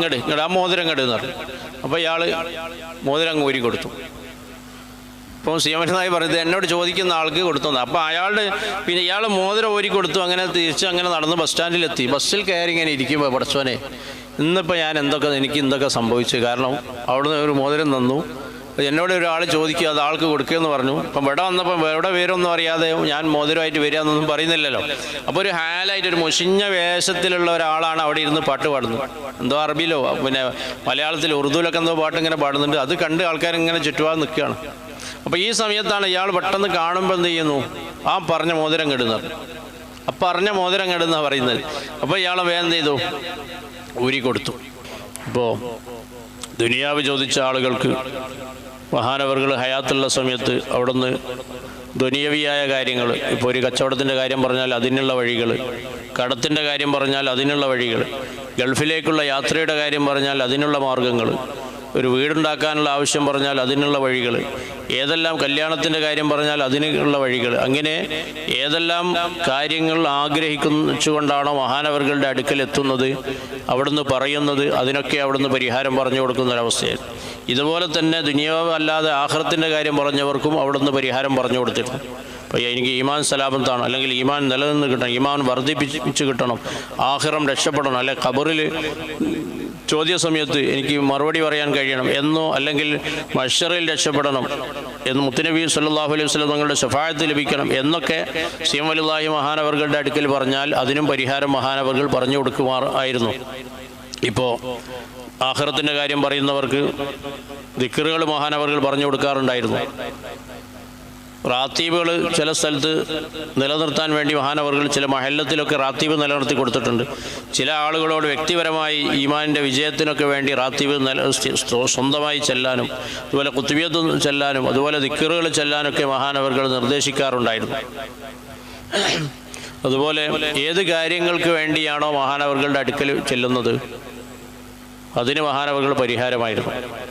ഇങ്ങട് ഇങ്ങട് ആ മോതിരം കട എന്ന് പറഞ്ഞു അപ്പോൾ ഇയാൾ മോതിരം അങ്ങ് ഊരി കൊടുത്തു. അപ്പോൾ സീമനായി പറഞ്ഞത് എന്നോട് ചോദിക്കുന്ന ആൾക്ക് കൊടുത്തു അപ്പോൾ അയാളുടെ പിന്നെ ഇയാൾ മോതിരം ഊരി കൊടുത്തു അങ്ങനെ തിരിച്ച് അങ്ങനെ നടന്ന് ബസ് സ്റ്റാൻഡിലെത്തി. ബസ്സിൽ കയറി ഇങ്ങനെ ഇരിക്കുമ്പോൾ പടച്ചോനെ. ഇന്നിപ്പോൾ ഞാൻ എന്തൊക്കെ എനിക്ക് എന്തൊക്കെ സംഭവിച്ചു? കാരണം അവിടുന്ന് ഒരു മോതിരം തന്നു. എന്നോട് ഒരാൾ ചോദിക്കുക അത് ആൾക്ക് കൊടുക്കുകയെന്ന് പറഞ്ഞു. അപ്പം ഇവിടെ വന്നപ്പോൾ എവിടെ പേരൊന്നും അറിയാതെ ഞാൻ മോതിരമായിട്ട് വരിക എന്നൊന്നും പറയുന്നില്ലല്ലോ. അപ്പോൾ ഒരു ഹാലായിട്ട് ഒരു മുഷിഞ്ഞ വേഷത്തിലുള്ള ഒരാളാണ് അവിടെ ഇരുന്ന് പാട്ട് പാടുന്നത്. എന്തോ അറബിയിലോ പിന്നെ മലയാളത്തിൽ ഉറുദുവിലൊക്കെ എന്തോ പാട്ട് ഇങ്ങനെ പാടുന്നുണ്ട്. അത് കണ്ട് ആൾക്കാർ ഇങ്ങനെ ചുറ്റുപാട് നിൽക്കുകയാണ്. അപ്പോൾ ഈ സമയത്താണ് ഇയാൾ പെട്ടെന്ന് കാണുമ്പോൾ എന്ത് ചെയ്യുന്നു? ആ പറഞ്ഞ മോതിരം കെടുന്നത്. ആ പറഞ്ഞ മോതിരം കെടുന്ന പറയുന്നത്. അപ്പോൾ ഇയാൾ വേഗം എന്ത് ചെയ്തു? ഊരി കൊടുത്തു. ഇപ്പോൾ ദുനിയാവ് ചോദിച്ച ആളുകൾക്ക് മഹാനവറുകൾ ഹയാത്തുള്ള സമയത്ത് അവിടുന്ന് ധ്വനിയവിയായ കാര്യങ്ങൾ. ഇപ്പോൾ ഒരു കച്ചവടത്തിന്റെ കാര്യം പറഞ്ഞാൽ അതിനുള്ള വഴികൾ. കടത്തിന്റെ കാര്യം പറഞ്ഞാൽ അതിനുള്ള വഴികൾ. ഗൾഫിലേക്കുള്ള യാത്രയുടെ കാര്യം പറഞ്ഞാൽ അതിനുള്ള മാർഗങ്ങൾ. ഒരു വീടുണ്ടാക്കാനുള്ള ആവശ്യം പറഞ്ഞാൽ അതിനുള്ള വഴികൾ. ഏതെല്ലാം കല്യാണത്തിന്റെ കാര്യം പറഞ്ഞാൽ അതിനുള്ള വഴികൾ. അങ്ങനെ ഏതെല്ലാം കാര്യങ്ങൾ ആഗ്രഹിച്ചുകൊണ്ടാണോ മഹാനവറുകളുടെ അടുക്കൽ എത്തുന്നത് അവിടുന്ന് പറയുന്നത് അതിനൊക്കെ അവിടുന്ന് പരിഹാരം പറഞ്ഞു കൊടുക്കുന്ന ഒരവസ്ഥയാണ് ഇതുപോലെ തന്നെ ദുനിയാവ് അല്ലാതെ ആഹ്റത്തിന്റെ കാര്യം പറഞ്ഞവർക്കും അവിടുന്ന് പരിഹാരം പറഞ്ഞു കൊടുത്തിട്ടുണ്ട് അപ്പോൾ എനിക്ക് ഈമാൻ സലാമത്താണ് അല്ലെങ്കിൽ ഈമാൻ നിലനിന്ന് കിട്ടണം ഈമാൻ വർദ്ധിപ്പിച്ച് കിട്ടണം ആഹിറം രക്ഷപ്പെടണം അല്ലെ ഖബറിൽ ചോദ്യ സമയത്ത് എനിക്ക് മറുപടി പറയാൻ കഴിയണം എന്നോ അല്ലെങ്കിൽ മഷറിൽ രക്ഷപ്പെടണം എന്ന് മുത്തുനബി സല്ലാഹു അലൈഹി വസ്ലം തങ്ങളുടെ ശഫായത്ത് ലഭിക്കണം എന്നൊക്കെ സീം അലിള്ളാഹി മഹാനവർകളുടെ അടുക്കൽ പറഞ്ഞാൽ അതിനും പരിഹാരം മഹാനവർകൾ പറഞ്ഞു കൊടുക്കുമാർ ആയിരുന്നു. ഇപ്പോൾ ആഹ്റത്തിന്റെ കാര്യം പറയുന്നവർക്ക് ദിക്കറുകൾ മഹാനവർകൾ പറഞ്ഞു കൊടുക്കാറുണ്ടായിരുന്നു. റാത്തീബുകൾ ചില സ്ഥലത്ത് നിലനിർത്താൻ വേണ്ടി മഹാനവർകൾ ചില മഹല്ലത്തിലൊക്കെ റാത്തീബ് നിലനിർത്തി കൊടുത്തിട്ടുണ്ട്. ചില ആളുകളോട് വ്യക്തിപരമായി ഈമാനിന്റെ വിജയത്തിനൊക്കെ വേണ്ടി റാത്തീബ് നില സ്വന്തമായി ചെല്ലാനും അതുപോലെ കുത്തുബിയത്ത് ചെല്ലാനും അതുപോലെ ദിക്കറുകൾ ചെല്ലാനൊക്കെ മഹാനവർകൾ നിർദ്ദേശിക്കാറുണ്ടായിരുന്നു. അതുപോലെ ഏത് കാര്യങ്ങൾക്ക് വേണ്ടിയാണോ മഹാനവർകളുടെ അടുക്കൽ ചെല്ലുന്നത് അതിന് മഹാനവർകൾ പരിഹാരമായിരുന്നു.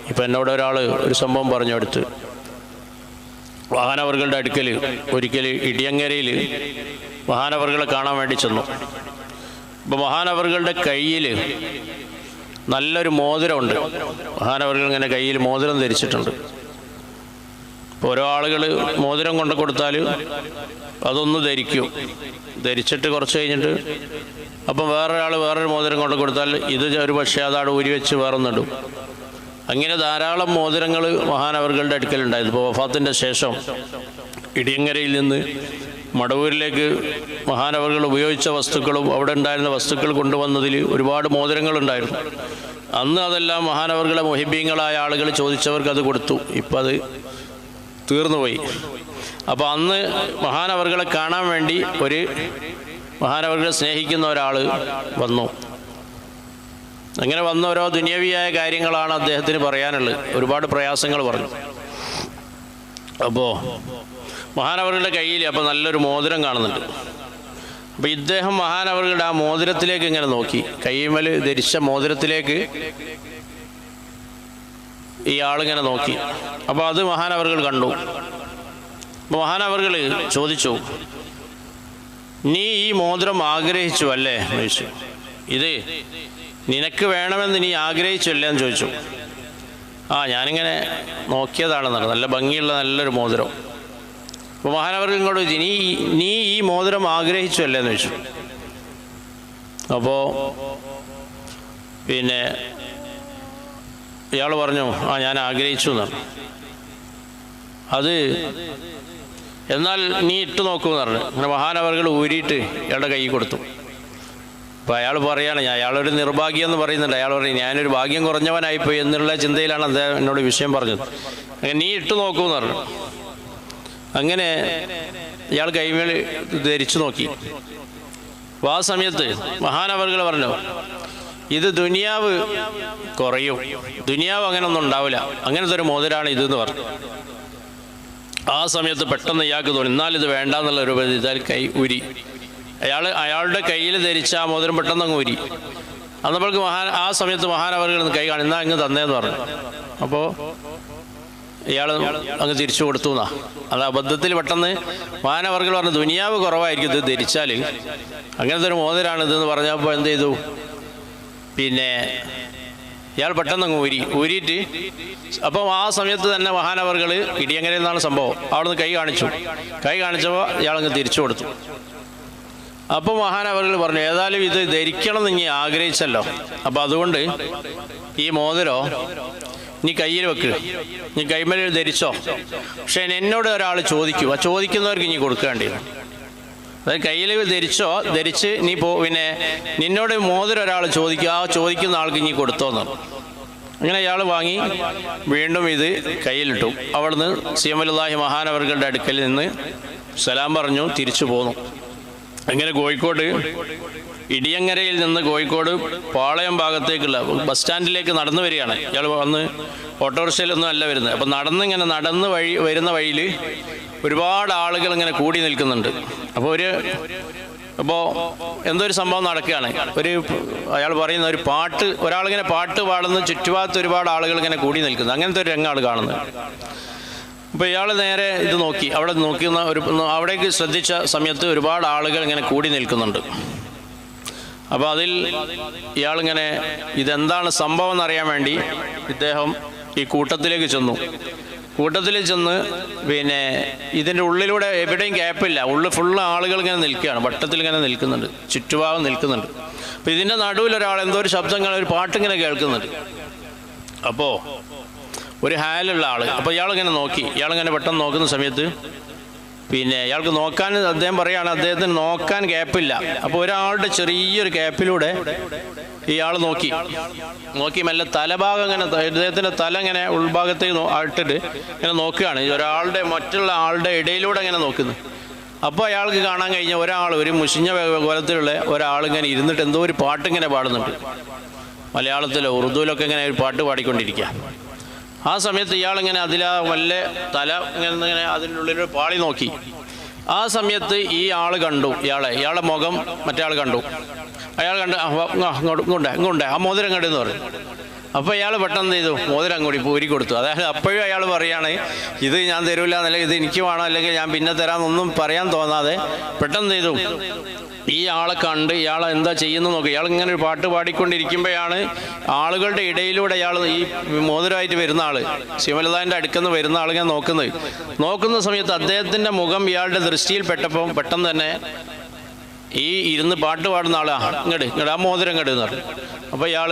ഇപ്പം എന്നോട് ഒരാൾ ഒരു സംഭവം പറഞ്ഞു അടുത്ത്. മഹാനവറുകളുടെ അടുക്കൽ ഒരിക്കൽ ഇടിയങ്ങരയിൽ മഹാനവറുകളെ കാണാൻ വേണ്ടി ചെന്നു. അപ്പോൾ മഹാനവറുകളുടെ കയ്യിൽ നല്ലൊരു മോതിരമുണ്ട്. മഹാനവറുകൾ ഇങ്ങനെ കയ്യിൽ മോതിരം ധരിച്ചിട്ടുണ്ട്. ഓരോ ആളുകൾ മോതിരം കൊണ്ടു കൊടുത്താൽ അതൊന്ന് ധരിക്കും. ധരിച്ചിട്ട് കുറച്ച് കഴിഞ്ഞിട്ട് അപ്പം വേറൊരാൾ വേറൊരു മോതിരം കൊണ്ടു കൊടുത്താൽ ഇത് ഒരു പക്ഷേ അതാണ് ഊരി വെച്ച് വേറൊന്നിടും. അങ്ങനെ ധാരാളം മോതിരങ്ങൾ മഹാനവറുകളുടെ അടുക്കലുണ്ടായിരുന്നു. ഇപ്പോൾ വഫാത്തിന്റെ ശേഷം ഇടിയങ്ങരയിൽ നിന്ന് മടവൂരിലേക്ക് മഹാനവറുകൾ ഉപയോഗിച്ച വസ്തുക്കളും അവിടെ ഉണ്ടായിരുന്ന വസ്തുക്കൾ കൊണ്ടുവന്നതിൽ ഒരുപാട് മോതിരങ്ങളുണ്ടായിരുന്നു. അന്ന് അതെല്ലാം മഹാനവറുകളെ മൊഹിബീങ്ങളായ ആളുകൾ ചോദിച്ചവർക്ക് അത് കൊടുത്തു. ഇപ്പം അത് തീർന്നുപോയി അപ്പോൾ അന്ന് മഹാനവറുകളെ കാണാൻ വേണ്ടി ഒരു മഹാനവറുകളെ സ്നേഹിക്കുന്ന ഒരാൾ വന്നു. അങ്ങനെ വന്ന ഓരോ ദുനിയവിയായ കാര്യങ്ങളാണ് അദ്ദേഹത്തിന് പറയാനുള്ളത്. ഒരുപാട് പ്രയാസങ്ങൾ പറഞ്ഞു. അപ്പോൾ മഹാനവറുടെ കയ്യിൽ അപ്പോൾ നല്ലൊരു മോതിരം കാണുന്നുണ്ട്. അപ്പോൾ ഇദ്ദേഹം മഹാനവറുടെ ആ മോതിരത്തിലേക്ക് ഇങ്ങനെ നോക്കി. കയ്യുമൽ ധരിച്ച മോതിരത്തിലേക്ക് ഈ ആളിങ്ങനെ നോക്കി. അപ്പോൾ അത് മഹാനവറുകൾ കണ്ടു. അപ്പോൾ മഹാനവറുകൾ ചോദിച്ചു നീ ഈ മോതിരം ആഗ്രഹിച്ചു അല്ലേ? ചോദിച്ചു ഇത് നിനക്ക് വേണമെന്ന് നീ ആഗ്രഹിച്ചില്ല എന്ന് ചോദിച്ചു. ആ ഞാനിങ്ങനെ നോക്കിയതാണെന്നാണ് നല്ല ഭംഗിയുള്ള നല്ലൊരു മോതിരം. അപ്പോൾ മഹാനവർക്ക് ഇങ്ങോട്ട് ചോദിച്ചു നീ നീ ഈ മോതിരം ആഗ്രഹിച്ചു അല്ലേ എന്ന് ചോദിച്ചു. അപ്പോൾ പിന്നെ ഇയാൾ പറഞ്ഞു ആ ഞാൻ ആഗ്രഹിച്ചു എന്നാണ്. അത് എന്നാൽ നീ ഇട്ട് നോക്കൂ എന്ന് പറഞ്ഞു. അങ്ങനെ മഹാനവറുകൾ ഊരിയിട്ട് ഇയാളുടെ കൈ കൊടുത്തു. അപ്പോൾ അയാൾ പറയുകയാണ് അയാളൊരു നിർഭാഗ്യം എന്ന് പറയുന്നുണ്ട്. അയാൾ പറയും ഞാനൊരു ഭാഗ്യം കുറഞ്ഞവനായിപ്പോയി എന്നുള്ള ചിന്തയിലാണ് അദ്ദേഹം എന്നോട് വിഷയം പറഞ്ഞത്. അങ്ങനെ നീ ഇട്ട് നോക്കൂ എന്ന് പറഞ്ഞു. അങ്ങനെ ഇയാൾ കൈമേൽ ധരിച്ചു നോക്കി. അപ്പോൾ ആ സമയത്ത് മഹാനവറുകൾ പറഞ്ഞു ഇത് ദുനിയാവ് കുറയും. ദുനിയാവ് അങ്ങനെ ഒന്നും ഉണ്ടാവില്ല. അങ്ങനത്തെ ഒരു മോതിരാണ് ഇതെന്ന് പറഞ്ഞു. ആ സമയത്ത് പെട്ടെന്ന് ഇയാൾക്ക് തോന്നി എന്നാൽ ഇത് വേണ്ട എന്നുള്ള ഒരു ഇതാൽ കൈ ഊരി. അയാൾ അയാളുടെ കയ്യിൽ ധരിച്ച ആ മോതിരം പെട്ടെന്ന് അങ്ങ് ഊരി. അന്നപ്പോൾക്ക് മഹാൻ ആ സമയത്ത് മഹാൻ അവർക്ക് കൈ കാണും എന്നാ അങ്ങ് തന്നേന്ന് പറഞ്ഞു. അപ്പോൾ ഇയാൾ അങ്ങ് തിരിച്ചു കൊടുത്തു എന്നാ. അത് അബദ്ധത്തിൽ പെട്ടെന്ന് മഹാനവർകൾ പറഞ്ഞു ദുനിയാവ് കുറവായിരിക്കും ഇത് ധരിച്ചാൽ അങ്ങനത്തെ ഒരു മോതിരാണ് ഇതെന്ന് പറഞ്ഞപ്പോൾ എന്ത് ചെയ്തു? പിന്നെ ഇയാൾ പെട്ടെന്ന് അങ്ങ് ഊരി. ഊരിയിട്ട് അപ്പം ആ സമയത്ത് തന്നെ മഹാനവറുകൾ ഇടിയങ്ങരയിൽ നിന്നാണ് സംഭവം. അവിടുന്ന് കൈ കാണിച്ചു. കൈ കാണിച്ചപ്പോൾ ഇയാളങ്ങ് തിരിച്ചു കൊടുത്തു. അപ്പോൾ മഹാനവറുകൾ പറഞ്ഞു ഏതായാലും ഇത് ധരിക്കണം എന്ന് ഇനി ആഗ്രഹിച്ചല്ലോ. അപ്പോൾ അതുകൊണ്ട് ഈ മോതിരോ നീ കയ്യിൽ വെക്ക്. നീ കൈമേൽ ധരിച്ചോ. പക്ഷേ എന്നോട് ഒരാൾ ചോദിക്കൂ. ആ ചോദിക്കുന്നവർക്ക് ഇനി കൊടുക്കേണ്ടി അതായത് കയ്യിൽ ധരിച്ചോ ധരിച്ച് നീ പോ പിന്നെ നിന്നോട് മോതിരം ഒരാൾ ചോദിക്കുക ആ ചോദിക്കുന്ന ആൾക്ക് ഇനി കൊടുത്തോന്ന് അങ്ങനെ അയാൾ വാങ്ങി വീണ്ടും ഇത് കയ്യിലിട്ടു. അവിടുന്ന് സിയമലാഹി മഹാനവറുകളുടെ അടുക്കൽ നിന്ന് സലാം പറഞ്ഞു തിരിച്ചു പോന്നു. അങ്ങനെ കോഴിക്കോട് ഇടിയങ്ങരയിൽ നിന്ന് കോഴിക്കോട് പാളയം ഭാഗത്തേക്കുള്ള ബസ് സ്റ്റാൻഡിലേക്ക് നടന്നു വരികയാണ്. ഇയാൾ വന്ന് ഓട്ടോറിക്ഷയിലൊന്നും അല്ല വരുന്നത്. അപ്പം നടന്ന് ഇങ്ങനെ നടന്ന് വഴി വരുന്ന വഴിയിൽ ഒരുപാട് ആളുകൾ ഇങ്ങനെ കൂടി നിൽക്കുന്നുണ്ട്. അപ്പോൾ ഒരു അപ്പോൾ എന്തോ ഒരു സംഭവം നടക്കുകയാണ്. ഒരു അയാൾ പറയുന്ന ഒരു പാട്ട് ഒരാളിങ്ങനെ പാട്ട് പാടുന്ന ചുറ്റുപാടത്ത് ഒരുപാട് ആളുകൾ ഇങ്ങനെ കൂടി നിൽക്കുന്നു. അങ്ങനത്തെ ഒരു രംഗമാണ് കാണുന്നത്. അപ്പോൾ ഇയാൾ നേരെ ഇത് നോക്കി. അവിടെ നോക്കുന്ന ഒരു അവിടേക്ക് ശ്രദ്ധിച്ച സമയത്ത് ഒരുപാട് ആളുകൾ ഇങ്ങനെ കൂടി നിൽക്കുന്നുണ്ട്. അപ്പോൾ അതിൽ ഇയാളിങ്ങനെ ഇതെന്താണ് സംഭവം എന്നറിയാൻ വേണ്ടി ഇദ്ദേഹം ഈ കൂട്ടത്തിലേക്ക് ചെന്നു. കൂട്ടത്തിൽ ചെന്ന് പിന്നെ ഇതിന്റെ ഉള്ളിലൂടെ എവിടെയും ഗ്യാപ്പില്ല ഉള്ളിൽ ഫുള്ള് ആളുകൾ ഇങ്ങനെ നിൽക്കുകയാണ്. വട്ടത്തിൽ ഇങ്ങനെ നിൽക്കുന്നുണ്ട്. ചുറ്റുഭാഗം നിൽക്കുന്നുണ്ട്. അപ്പോൾ ഇതിന്റെ നടുവിൽ ഒരാൾ എന്തോ ഒരു ശബ്ദം ഇങ്ങനെ ഒരു പാട്ടിങ്ങനെ കേൾക്കുന്നുണ്ട്. അപ്പോൾ ഒരു ഹാലുള്ള ആൾ അപ്പോൾ ഇയാളിങ്ങനെ നോക്കി. ഇയാളിങ്ങനെ പെട്ടെന്ന് നോക്കുന്ന സമയത്ത് പിന്നെ ഇയാൾക്ക് നോക്കാൻ അദ്ദേഹം പറയാണ് അദ്ദേഹത്തിന് നോക്കാൻ ഗ്യാപ്പില്ല അപ്പോൾ ഒരാളുടെ ചെറിയൊരു ഗ്യാപ്പിലൂടെ ഇയാൾ നോക്കി. നോക്കി മെല്ലെ തലഭാഗം ഇങ്ങനെ അദ്ദേഹത്തിന്റെ തല ഇങ്ങനെ ഉൾഭാഗത്തേക്ക് ഇട്ടിട്ട് ഇങ്ങനെ നോക്കുകയാണ്. ഒരാളുടെ മറ്റുള്ള ആളുടെ ഇടയിലൂടെ ഇങ്ങനെ നോക്കുന്നു. അപ്പോൾ അയാൾക്ക് കാണാൻ കഴിഞ്ഞ ഒരാൾ ഒരു മുഷിഞ്ഞ കോലത്തിലുള്ള ഒരാൾ ഇങ്ങനെ ഇരുന്നിട്ട് എന്തോ ഒരു പാട്ടിങ്ങനെ പാടുന്നുണ്ട്. മലയാളത്തിലോ ഉറുദുവിലൊക്കെ ഇങ്ങനെ ഒരു പാട്ട് പാടിക്കൊണ്ടിരിക്കുക. ആ സമയത്ത് ഇയാളിങ്ങനെ അതിലാ വല്ല തല ഇങ്ങനെ ഉള്ളിൽ പാളി നോക്കി. ആ സമയത്ത് ഈ ആൾ കണ്ടു ഇയാളെ. ഇയാളെ മുഖം മറ്റേ ആൾ കണ്ടു. അയാൾ കണ്ട് ഇങ്ങോട്ട് ഇങ്ങോട്ടെ ഇങ്ങോട്ടെ ആ മോതിരം കണ്ടെന്ന് പറഞ്ഞു. അപ്പോൾ ഇയാൾ പെട്ടെന്ന് ചെയ്തു മോതിരം അങ്ങോട്ട് പൂരി കൊടുത്തു. അതായത് അപ്പോഴും അയാൾ പറയാണ് ഇത് ഞാൻ തരൂല എന്നല്ലെങ്കിൽ ഇത് എനിക്ക് വേണം അല്ലെങ്കിൽ ഞാൻ പിന്നെ തരാമെന്നൊന്നും പറയാൻ തോന്നാതെ പെട്ടെന്ന് ചെയ്തു. ഈ ആളെ കണ്ട് ഇയാൾ എന്താ ചെയ്യുന്നു നോക്കി. ഇയാൾ ഇങ്ങനെ ഒരു പാട്ട് പാടിക്കൊണ്ടിരിക്കുമ്പോഴാണ് ആളുകളുടെ ഇടയിലൂടെ ഇയാൾ ഈ മോതിരമായിട്ട് വരുന്ന ആൾ ശിവലതാന്റെ അടുക്കുന്ന വരുന്ന ആളിങ്ങനെ നോക്കുന്നത്. നോക്കുന്ന സമയത്ത് അദ്ദേഹത്തിന്റെ മുഖം ഇയാളുടെ ദൃഷ്ടിയിൽ പെട്ടപ്പോൾ പെട്ടെന്ന് തന്നെ ഈ ഇരുന്ന് പാട്ട് പാടുന്ന ആളാ ഇങ്ങോട്ട് ഇങ്ങോട്ട് ആ മോതിരം ഇങ്ങോട്ട് പറഞ്ഞു. അപ്പോൾ ഇയാൾ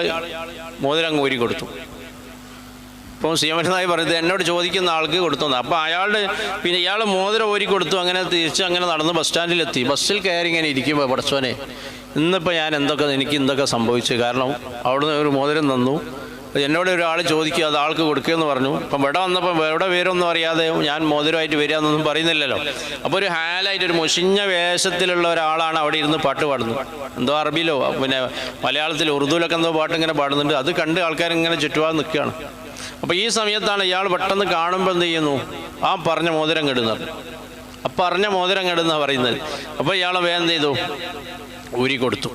മോതിരം ഊരി കൊടുത്തു. ഇപ്പോൾ എന്നായി പറയുന്നത് എന്നോട് ചോദിക്കുന്ന ആൾക്ക് കൊടുത്തു. അപ്പോൾ അയാളുടെ പിന്നെ ഇയാൾ മോതിരം ഓരി കൊടുത്തു അങ്ങനെ തിരിച്ച് അങ്ങനെ നടന്ന് ബസ് സ്റ്റാൻഡിലെത്തി. ബസ്സിൽ കയറി ഇങ്ങനെ ഇരിക്കുമ്പോൾ പടച്ചോനെ. ഇന്നിപ്പോൾ ഞാൻ എന്തൊക്കെ എനിക്ക് എന്തൊക്കെ സംഭവിച്ചു? കാരണം അവിടുന്ന് ഒരു മോതിരം തന്നു. എന്നോട് ഒരാൾ ചോദിക്കുക അത് ആൾക്ക് കൊടുക്കുകയെന്ന് പറഞ്ഞു. അപ്പം ഇവിടെ വന്നപ്പോൾ എവിടെ പേരൊന്നും അറിയാതെ ഞാൻ മോതിരമായിട്ട് വരിക എന്നൊന്നും പറയുന്നില്ലല്ലോ. അപ്പോൾ ഒരു ഹാലായിട്ട് ഒരു മുഷിഞ്ഞ വേഷത്തിലുള്ള ഒരാളാണ് അവിടെ ഇരുന്ന് പാട്ട് പാടുന്നത്. എന്തോ അറബിയിലോ പിന്നെ മലയാളത്തിൽ ഉറുദുവിലൊക്കെ എന്തോ പാട്ട് ഇങ്ങനെ പാടുന്നുണ്ട്. അത് കണ്ട് ആൾക്കാർ ഇങ്ങനെ ചുറ്റുപാട് നിൽക്കുകയാണ്. അപ്പോൾ ഈ സമയത്താണ് ഇയാൾ പെട്ടെന്ന് കാണുമ്പോൾ എന്ത് ചെയ്യുന്നു? ആ പറഞ്ഞ മോതിരം കെടുന്നത് ആ പറഞ്ഞ മോതിരം കെടുന്ന പറയുന്നത്. അപ്പോൾ ഇയാൾ വേഗം ചെയ്തു? ഊരി കൊടുത്തു.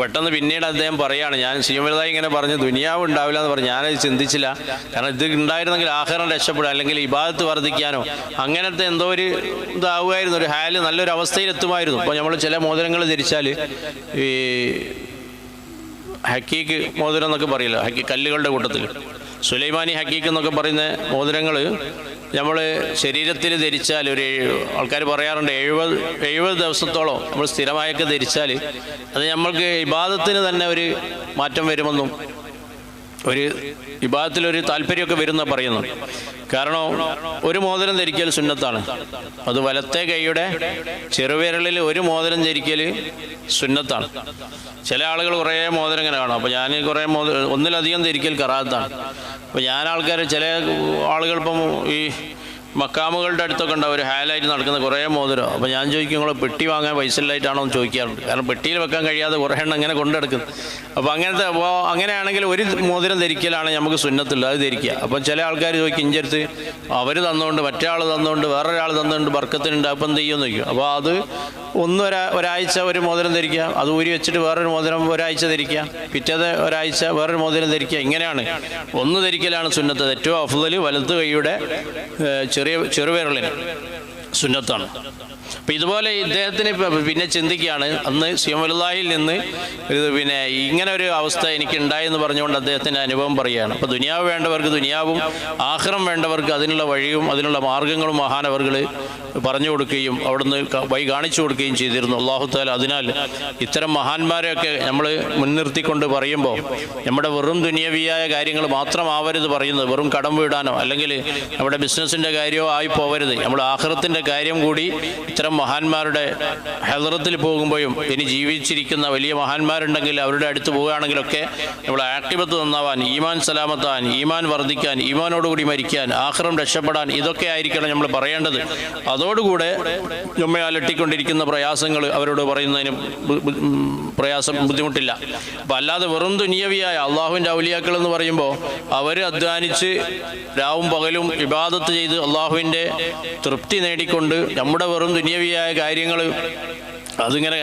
പെട്ടെന്ന് പിന്നീട് അദ്ദേഹം പറയാണ് ഞാൻ ശിവമൃതായി ഇങ്ങനെ പറഞ്ഞു ദുനിയാവ് ഉണ്ടാവില്ല എന്ന് പറഞ്ഞു. ഞാനത് ചിന്തിച്ചില്ല. കാരണം ഇത് ഉണ്ടായിരുന്നെങ്കിൽ ആഹാരം രക്ഷപ്പെടുക അല്ലെങ്കിൽ ഇബാദത്ത് വർദ്ധിക്കാനോ അങ്ങനത്തെ എന്തോ ഒരു ഇതാവുമായിരുന്നു ഒരു ഹാൽ നല്ലൊരു അവസ്ഥയിലെത്തുമായിരുന്നു അപ്പോൾ നമ്മൾ ചില മോതിരങ്ങൾ ധരിച്ചാൽ ഈ ഹക്കീക്ക് മോതിരം എന്നൊക്കെ പറയില്ല. ഹക്കി കല്ലുകളുടെ കൂട്ടത്തിൽ. സുലൈമാനി ഹക്കീക്ക് എന്നൊക്കെ പറയുന്ന മോതിരങ്ങൾ നമ്മൾ ശരീരത്തിൽ ധരിച്ചാൽ ഒരു ആൾക്കാർ പറയാറുണ്ട് എഴുപത് എഴുപത് ദിവസത്തോളം നമ്മൾ സ്ഥിരമായൊക്കെ ധരിച്ചാൽ അത് നമ്മൾക്ക് വിവാദത്തിന് തന്നെ ഒരു മാറ്റം വരുമെന്നും ഒരു വിഭാഗത്തിലൊരു താല്പര്യമൊക്കെ വരുന്ന പറയുന്നു. കാരണം ഒരു മോതിരം ധരിക്കൽ സുന്നത്താണ്. അത് വലത്തെ കൈയുടെ ചെറുവിരലിൽ ഒരു മോതിരം ധരിക്കൽ സുന്നത്താണ്. ചില ആളുകൾ കുറേ മോതിരം ഇങ്ങനെ കാണും. അപ്പോൾ ഞാൻ കുറേ മോതിരം ഒന്നിലധികം ധരിക്കൽ കറാത്താണ്. അപ്പോൾ ഞാൻ ആൾക്കാർ ചില ആളുകൾ ഇപ്പം ഈ മക്കാമുകളുടെ അടുത്തൊക്കെ ഉണ്ടാവും ഒരു ഹാലായിട്ട് നടക്കുന്ന കുറേ മോതിരം. അപ്പോൾ ഞാൻ ചോദിക്കും നിങ്ങൾ പെട്ടി വാങ്ങാൻ പൈസ ഇല്ലായിട്ടാണോ? എന്ന് ചോദിക്കാറുണ്ട്. കാരണം പെട്ടിയിൽ വെക്കാൻ കഴിയാതെ കുറേ എണ്ണം ഇങ്ങനെ കൊണ്ടെടുക്കുന്നു. അപ്പോൾ അങ്ങനത്തെ അപ്പോൾ അങ്ങനെയാണെങ്കിൽ ഒരു മോതിരം ധരിക്കലാണ് നമുക്ക് സുന്നത്തുള്ളത്. അത് ധരിക്കുക. അപ്പം ചില ആൾക്കാർ ചോദിക്കും ഇഞ്ചെടുത്ത് അവർ തന്നുകൊണ്ട് മറ്റേ ആൾ തന്നുകൊണ്ട് വേറൊരാൾ തന്നുകൊണ്ട് ബർക്കത്തിനുണ്ട്. അപ്പം എന്ത് ചെയ്യുമെന്ന് ചോദിക്കും. അപ്പോൾ അത് ഒന്ന് ഒരാ ഒരാഴ്ച ഒരു മോതിരം ധരിക്കുക അത് ഊരി വെച്ചിട്ട് വേറൊരു മോതിരം ഒരാഴ്ച ധരിക്കുക പിറ്റേത് ഒരാഴ്ച വേറൊരു മോതിരം ധരിക്കുക ഇങ്ങനെയാണ്. ഒന്ന് ധരിക്കലാണ് സുന്നത്ത് ഏറ്റവും അഫ്ദൽ വലത്ത് കൈയുടെ ചെറിയ ചെറുവിരലിന് സുന്നത്താണ്. അപ്പം ഇതുപോലെ ഇദ്ദേഹത്തിന് പിന്നെ ചിന്തിക്കുകയാണ്. അന്ന് സിയമലുല്ലാഹിൽ നിന്ന് പിന്നെ ഇങ്ങനെ ഒരു അവസ്ഥ എനിക്ക് ഉണ്ടായെന്ന് പറഞ്ഞുകൊണ്ട് അദ്ദേഹത്തിന്റെ അനുഭവം പറയുകയാണ്. അപ്പോൾ ദുനിയാവ് വേണ്ടവർക്ക് ദുനിയാവും ആഹ്റം വേണ്ടവർക്ക് അതിനുള്ള വഴിയും അതിനുള്ള മാർഗങ്ങളും മഹാനവർകൾ പറഞ്ഞു കൊടുക്കുകയും അവിടുന്ന് വഴി കാണിച്ചു കൊടുക്കുകയും ചെയ്തിരുന്നു. അള്ളാഹുത്താൽ അതിനാൽ ഇത്തരം മഹാന്മാരെയൊക്കെ നമ്മൾ മുൻനിർത്തിക്കൊണ്ട് പറയുമ്പോൾ നമ്മുടെ വെറും ദുനിയവിയായ കാര്യങ്ങൾ മാത്രമാവരുത് പറയുന്നത്. വെറും കടം വീടാനോ അല്ലെങ്കിൽ നമ്മുടെ ബിസിനസ്സിന്റെ കാര്യമോ ആയി പോവരുത് നമ്മൾ ആഹ്റത്തിന്റെ കാര്യം കൂടി ഇത്തരം മഹാന്മാരുടെ ഹെദറത്തിൽ പോകുമ്പോഴും ഇനി ജീവിച്ചിരിക്കുന്ന വലിയ മഹാന്മാരുണ്ടെങ്കിൽ അവരുടെ അടുത്ത് പോവുകയാണെങ്കിലൊക്കെ നമ്മൾ ആക്ടിബത്ത് നന്നാവാൻ ഈമാൻ സലാമത്താൻ ഈമാൻ വർദ്ധിക്കാൻ ഈമാനോടുകൂടി മരിക്കാൻ ആഹ്റം രക്ഷപ്പെടാൻ ഇതൊക്കെ ആയിരിക്കണം നമ്മൾ പറയേണ്ടത്. അതോടുകൂടെ നമ്മെ അലട്ടിക്കൊണ്ടിരിക്കുന്ന പ്രയാസങ്ങൾ അവരോട് പറയുന്നതിന് പ്രയാസം ബുദ്ധിമുട്ടില്ല. അപ്പം അല്ലാതെ വെറും ദുനിയവിയായ അള്ളാഹുവിന്റെ ഔലിയാക്കൾ എന്ന് പറയുമ്പോൾ അവർ അധ്വാനിച്ച് രാവും പകലും വിവാദത്ത് ചെയ്ത് അള്ളാഹുവിന്റെ തൃപ്തി നേടിക്കൊണ്ട് നമ്മുടെ വെറും ദുനിയവിയായ കാര്യങ്ങൾ അതിങ്ങനെ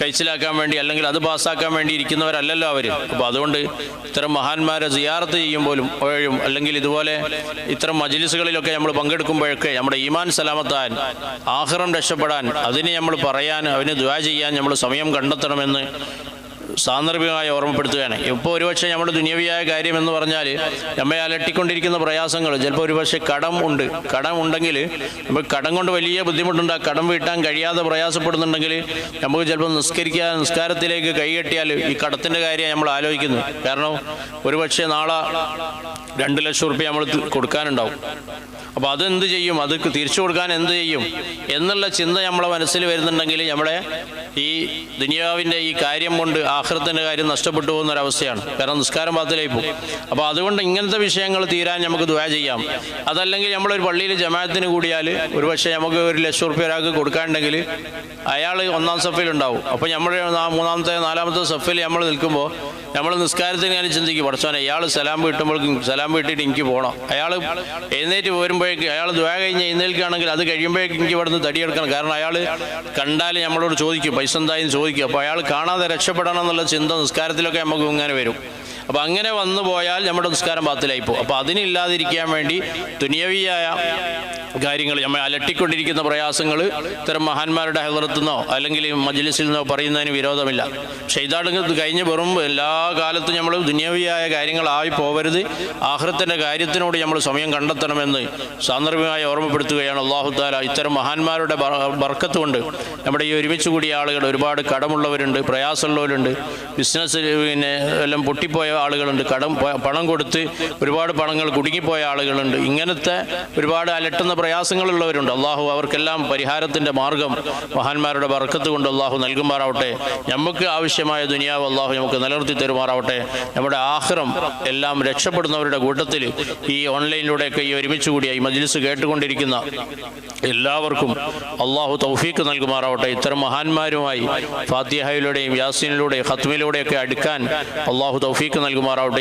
കഴിച്ചിലാക്കാൻ വേണ്ടി അല്ലെങ്കിൽ അത് പാസ്സാക്കാൻ വേണ്ടി ഇരിക്കുന്നവരല്ലല്ലോ അവർ അപ്പോൾ അതുകൊണ്ട് ഇത്തരം മഹാന്മാരെ സിയാറത്ത് ചെയ്യുമ്പോഴും വഴിയും അല്ലെങ്കിൽ ഇതുപോലെ ഇത്തരം മജിലിസുകളിലൊക്കെ നമ്മൾ പങ്കെടുക്കുമ്പോഴൊക്കെ നമ്മുടെ ഈമാൻ സലാമത്താൻ ആഹ്റം രക്ഷപ്പെടാൻ അതിനെ നമ്മൾ പറയാൻ അവന് ദ്വാ ചെയ്യാൻ നമ്മൾ സമയം കണ്ടെത്തണമെന്ന് സാന്ദർഭികമായി ഓർമ്മപ്പെടുത്തുകയാണ്. ഇപ്പോൾ ഒരുപക്ഷെ നമ്മുടെ ദുനിയവിയായ കാര്യം എന്ന് പറഞ്ഞാൽ നമ്മെ അലട്ടിക്കൊണ്ടിരിക്കുന്ന പ്രയാസങ്ങൾ ചിലപ്പോൾ ഒരുപക്ഷെ കടം ഉണ്ട്. കടം ഉണ്ടെങ്കിൽ നമുക്ക് കടം കൊണ്ട് വലിയ ബുദ്ധിമുട്ടുണ്ട്. കടം വീട്ടാൻ കഴിയാതെ പ്രയാസപ്പെടുന്നുണ്ടെങ്കിൽ നമുക്ക് ചിലപ്പോൾ നിസ്കരിക്കാൻ നിസ്കാരത്തിലേക്ക് കൈകെട്ടിയാൽ ഈ കടത്തിന്റെ കാര്യം നമ്മൾ ആലോചിക്കുന്നു കാരണം ഒരുപക്ഷെ നാളെ രണ്ട് ലക്ഷം റുപ്യ നമ്മൾ കൊടുക്കാനുണ്ടാവും. അപ്പോൾ അതെന്ത് ചെയ്യും? അത് തിരിച്ചു കൊടുക്കാൻ എന്ത് ചെയ്യും? എന്നുള്ള ചിന്ത നമ്മളെ മനസ്സിൽ വരുന്നുണ്ടെങ്കിൽ നമ്മുടെ ഈ ദുനിയാവിന്റെ ഈ കാര്യം കൊണ്ട് ആഹ്റത്തിന്റെ കാര്യം നഷ്ടപ്പെട്ടു പോകുന്ന ഒരവസ്ഥയാണ് കാരണം നിസ്കാരം പാത്തിലായി പോകും. അപ്പോൾ അതുകൊണ്ട് ഇങ്ങനത്തെ വിഷയങ്ങൾ തീരാൻ നമുക്ക് ദ്വാ ചെയ്യാം. അതല്ലെങ്കിൽ നമ്മളൊരു പള്ളിയിൽ ജമാഅത്തിന് കൂടിയാൽ ഒരുപക്ഷെ നമുക്ക് ഒരു ലക്ഷം റുപ്യ ഒരാൾക്ക് കൊടുക്കാണ്ടെങ്കിൽ അയാൾ ഒന്നാം സഫയിലുണ്ടാവും അപ്പോൾ നമ്മൾ മൂന്നാമത്തെ നാലാമത്തെ സഫയിൽ നമ്മൾ നിൽക്കുമ്പോൾ നമ്മൾ നിസ്കാരത്തിന് ഞാൻ ചിന്തിക്കും പഠിച്ചോനെ അയാൾ സലാം കിട്ടുമ്പോഴേക്കും സലാം വീട്ടിട്ട് എനിക്ക് പോകണം. അയാൾ എഴുന്നേറ്റ് പോരുമ്പോഴേക്ക് അയാൾ ദ്വാ കഴിഞ്ഞ് എഴുന്നേൽക്കുകയാണെങ്കിൽ അത് കഴിയുമ്പോഴേക്കും എനിക്ക് ഇവിടുന്ന് തടിയെടുക്കണം. കാരണം അയാൾ കണ്ടാൽ നമ്മളോട് ചോദിക്കും പൈസ എന്തായാലും ചോദിക്കും. അപ്പോൾ അയാൾ കാണാതെ രക്ഷപ്പെടണം എന്നുള്ള ചിന്ത നിസ്കാരത്തിലൊക്കെ നമുക്ക് ഇങ്ങനെ വരും. അപ്പോൾ അങ്ങനെ വന്നു പോയാൽ നമ്മുടെ നിസ്കാരം പാത്തിലായി പോകും. അപ്പോൾ അതിനില്ലാതിരിക്കാൻ വേണ്ടി തുനിയവിയായ കാര്യങ്ങൾ നമ്മൾ അലട്ടിക്കൊണ്ടിരിക്കുന്ന പ്രയാസങ്ങൾ ഇത്തരം മഹാന്മാരുടെ ഹെലറത്തു നിന്നോ അല്ലെങ്കിൽ മജ്ലിസിൽ നിന്നോ പറയുന്നതിന് വിരോധമില്ല. പക്ഷേ ഇതാണ് ഇത് കഴിഞ്ഞ് വെറും എല്ലാ കാലത്തും നമ്മൾ ദുനിയവിയായ കാര്യങ്ങളായി പോവരുത്. ആഹ്റത്തിന്റെ കാര്യത്തിനോട് നമ്മൾ സമയം കണ്ടെത്തണമെന്ന് സാന്ദർഭികമായി ഓർമ്മപ്പെടുത്തുകയാണ് അള്ളാഹു താല ഇത്തരം മഹാന്മാരുടെ ബർ- ബർക്കത്ത് കൊണ്ട് നമ്മുടെ ഈ ഒരുമിച്ച് കൂടിയ ആളുകൾ ഒരുപാട് കടമുള്ളവരുണ്ട് പ്രയാസമുള്ളവരുണ്ട്. ബിസിനസ് പിന്നെ എല്ലാം പൊട്ടിപ്പോയ ആളുകളുണ്ട്. കടം പണം കൊടുത്ത് ഒരുപാട് പണങ്ങൾ കുടുങ്ങിപ്പോയ ആളുകളുണ്ട്. ഇങ്ങനത്തെ ഒരുപാട് അലട്ടുന്ന പ്രയാസങ്ങളുള്ളവരുണ്ട്. അള്ളാഹു അവർക്കെല്ലാം പരിഹാരത്തിന്റെ മാർഗം മഹാന്മാരുടെ ബർക്കത്ത് കൊണ്ട് അള്ളാഹു നൽകുമാറാവട്ടെ. നമുക്ക് ആവശ്യമായ ദുനിയാവ് അള്ളാഹു നമുക്ക് നിലനിർത്തി തരുമാറാവട്ടെ. നമ്മുടെ ആഹ്റം എല്ലാം രക്ഷപ്പെടുന്നവരുടെ കൂട്ടത്തിൽ ഈ ഓൺലൈനിലൂടെയൊക്കെ ഈ ഒരുമിച്ച് കൂടിയ ഈ മജ്ലിസ് കേട്ടുകൊണ്ടിരിക്കുന്ന എല്ലാവർക്കും അള്ളാഹു തൗഫീക്ക് നൽകുമാറാവട്ടെ. ഇത്തരം മഹാന്മാരുമായി ഫാത്തിഹയിലൂടെയും യാസീനിലൂടെയും ഖത്മിലൂടെയൊക്കെ അടുക്കാൻ അള്ളാഹു തൗഫീക്ക് നൽകുമാറാവട്ടെ